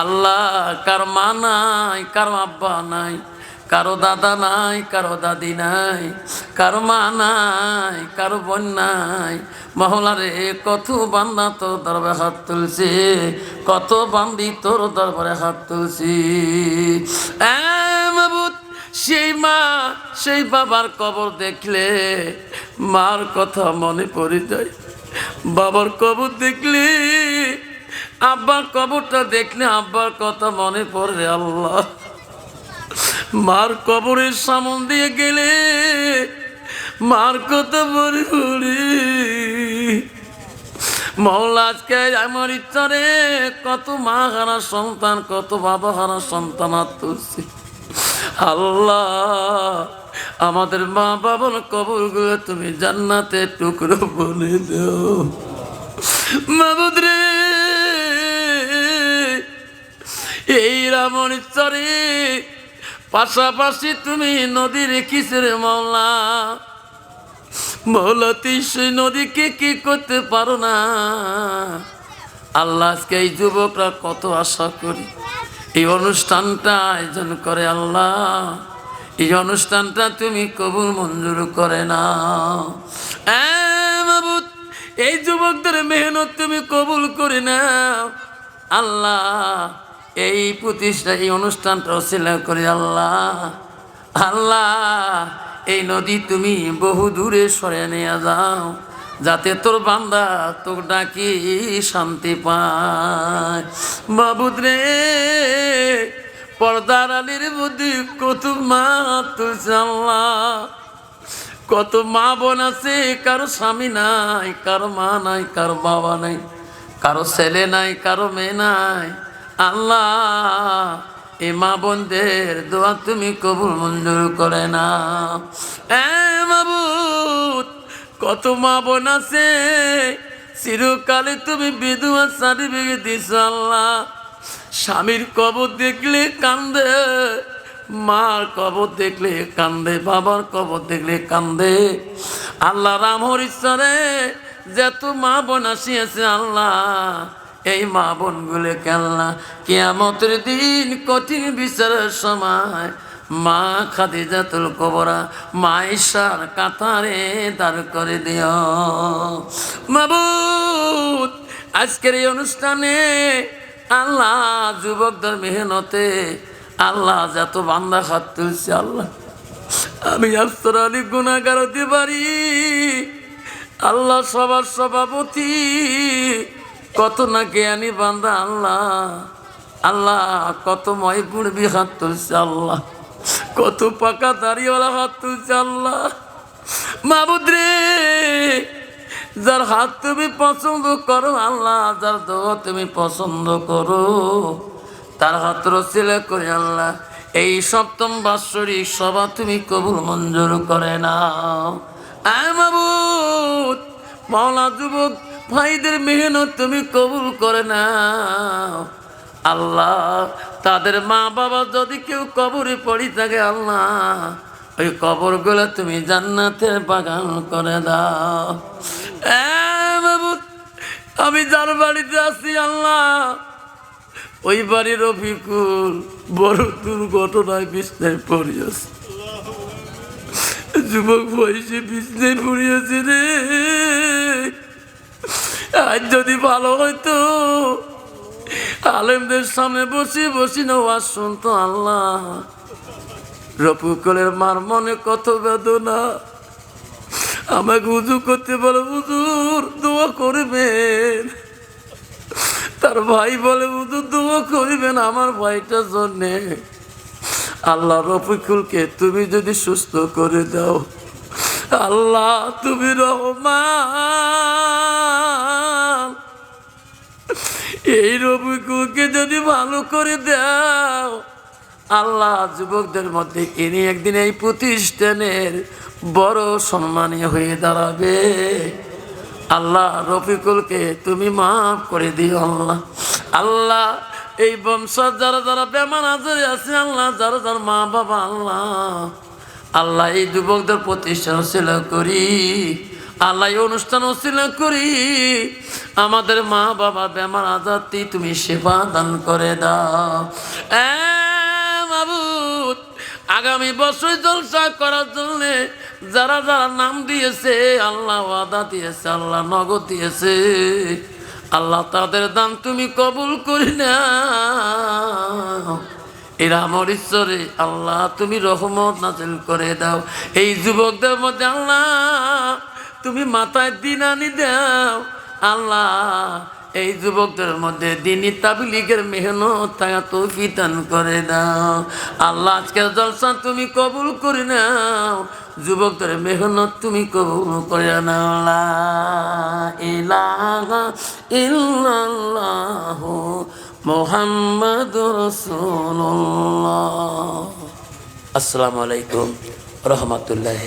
আল্লাহ, কার মা নাই, কারও আব্বা নাই, কারও দাদা নাই, কারও দাদি নাই, কারও মা নাই, কারও বোন নাই। মহলারে, কত বান্দা তোর দরবারে হাত তুলছে, কত বান্দি তোর দরবারে হাত তুলছি। সেই মা, সেই বাবার কবর দেখলে মার কথা মনে পড়ে যায়। বাবার কবর দেখলে আব্বার কবরটা দেখলে আব্বার কথা মনে পড়ে, আল্লাহ। মার কবরের সামন দিয়ে গেলে মার কথা মনে পড়ে। আজকে আমার ইচ্ছারে কত মা হারা সন্তান, কত বাবা হারা সন্তান আর আল্লাহ, আমাদের মা বাবার কবরগুলো তুমি জান্নাতে টুকরো বলে দাও। মাবুদ এই রামণিশ্বরে পাশাপাশি তুমি নদী রেখিস রে মাওলা? মৌলা তুই সেই নদীকে কি করতে পারো না? আল্লাহ আজকে এই যুবকরা কত আশা করি। এই অনুষ্ঠানটা আয়োজন করে আল্লাহ। এই অনুষ্ঠানটা তুমি কবুল মঞ্জুর করে না মাবুদ, এই যুবকদের মেহনত তুমি কবুল করে নাও। আল্লাহ এই প্রতিষ্ঠা, এই অনুষ্ঠানটা অশিলা করে আল্লাহ আল্লাহ, এই নদী তুমি বহু দূরে সরে নিয়ে যাও, যাতে তোর বান্দা তোর ডাকি শান্তি পায়। বাবুদ রে, পর্দার আলীর মধ্যে কত মা তুলছে আল্লাহ, কত মা বোন আছে, কারও স্বামী নাই, কারও মা নাই, কারও বাবা নাই, কারও ছেলে নাই, কারও মেয়ে নাই। আল্লাহ, এ মা বোনদের দোয়া তুমি কবুল মঞ্জুর করে না এ মাবুদ, কত মা বোন আছে, চিরকালে তুমি বিধবা সার্টিফিকেট দিছ আল্লাহ। স্বামীর কবর দেখলে কান্দে, মার কবর দেখলে কান্দে, বাবার কবর দেখলে কান্দে। আল্লাহ রাম হরিশ্বরে যত মা বোন আসিয়াছে আল্লাহ এই মা বোন বোনগুলো কেল্লা কেয়ামতের দিন কঠিন বিচারের সময় মা খাদি খাদিজাতুল কবরা মাইশার কাতারে দাঁড় করে দিও। মাবুদ আজকের এই অনুষ্ঠানে আল্লাহ যুবকদের মেহনতে আল্লাহ যত বান্দা হাত তুলছে, আল্লাহ। আমি আস্তর আলী গুণাগার হতে পারি। আল্লাহ সবার সভাপতি। কত না জ্ঞানী বান্দা, আল্লাহ আল্লাহ, কত ময়পুর বি হাত তুলছে, আল্লাহ। কত পাকা দাড়িওয়ালা হাত তুলছে, আল্লাহ। মাবুদ রে, যার হাত তুমি পছন্দ করো, আল্লাহ, যার দোয়া তুমি পছন্দ করো, তার হাত রসিলে করে, আল্লাহ, এই সপ্তম বাৎসরিক সভা তুমি কবুল মঞ্জুর করে নাও। আয় মাবুদ, মাওলা যুবক ভাইদের মেহনত তুমি কবুল করে না আল্লাহ তাদের মা বাবা যদি কেউ কবরে পড়ি থাকে আল্লাহ ওই কবরগুলো তুমি জান্নাতের বাগান করে দাও। মাবুদ, আমি যার বাড়িতে আছি আল্লাহ ওই বাড়ির অভিকুল বড় দুর্ঘটনায় বিছনায় পড়িয়াছে। যুবক বয়সে বিছনায় পড়িয়াছে রে। আজ যদি ভালো হইতো, আলেমদের সামনে বসে বসি না শুনতো আল্লাহ। রফুকলের মার মনে কত বেদনা। আমাকে উজু করতে বলে, হুজুর, দোয়া করবেন। তার ভাই বলে, হুজুর, দোয়া করবেন আমার ভাইটার জন্যে। আল্লাহ রফিকুলকে, তুমি যদি সুস্থ করে দাও, আল্লাহ তুমি রহমান। এই রবিকুলকে যদি ভালো করে দাও, আল্লাহ যুবকদের মধ্যে ইনি একদিন এই প্রতিষ্ঠানের বড় সম্মানীয় হয়ে দাঁড়াবে। আল্লাহ রফিকুলকে তুমি মাফ করে দিও আল্লাহ। আল্লাহ এই বংশ যারা যারা বেমান আজরে আছে, আল্লাহ যারা যার মা বাবা, আল্লাহ। আল্লাহ এই যুবকদের প্রতিষ্ঠান ছিল করি আল্লাহ অনুষ্ঠান অশিল করি। আমাদের মা বাবা বেমার আজাতি তুমি সেবা দান করে দাও। আগামী বছর জলসা করার জন্য যারা যারা নাম দিয়েছে, আল্লাহ ওয়াদা দিয়েছে, আল্লাহ নগদ দিয়েছে, আল্লাহ তাদের দান তুমি কবুল করি না এরা আমার ঈশ্বরে আল্লাহ তুমি রহমত নাজিল করে দাও। এই যুবকদের মধ্যে আল্লাহ তুমি মাথায় দিন আনি দাও। আল্লাহ, এই যুবকদের মধ্যে দিনই তাবলিগের মেহনত থাকা তৌফিক দান করে দাও। আল্লাহ, আজকের জলসা তুমি কবুল করে নাও। যুবকদের মেহনত তুমি কবুল করে নাও। ইল্লাল্লাহু মোহাম্মদ রসুল্লাহ আসসালামু আলাইকুম রহমতুল্লাহ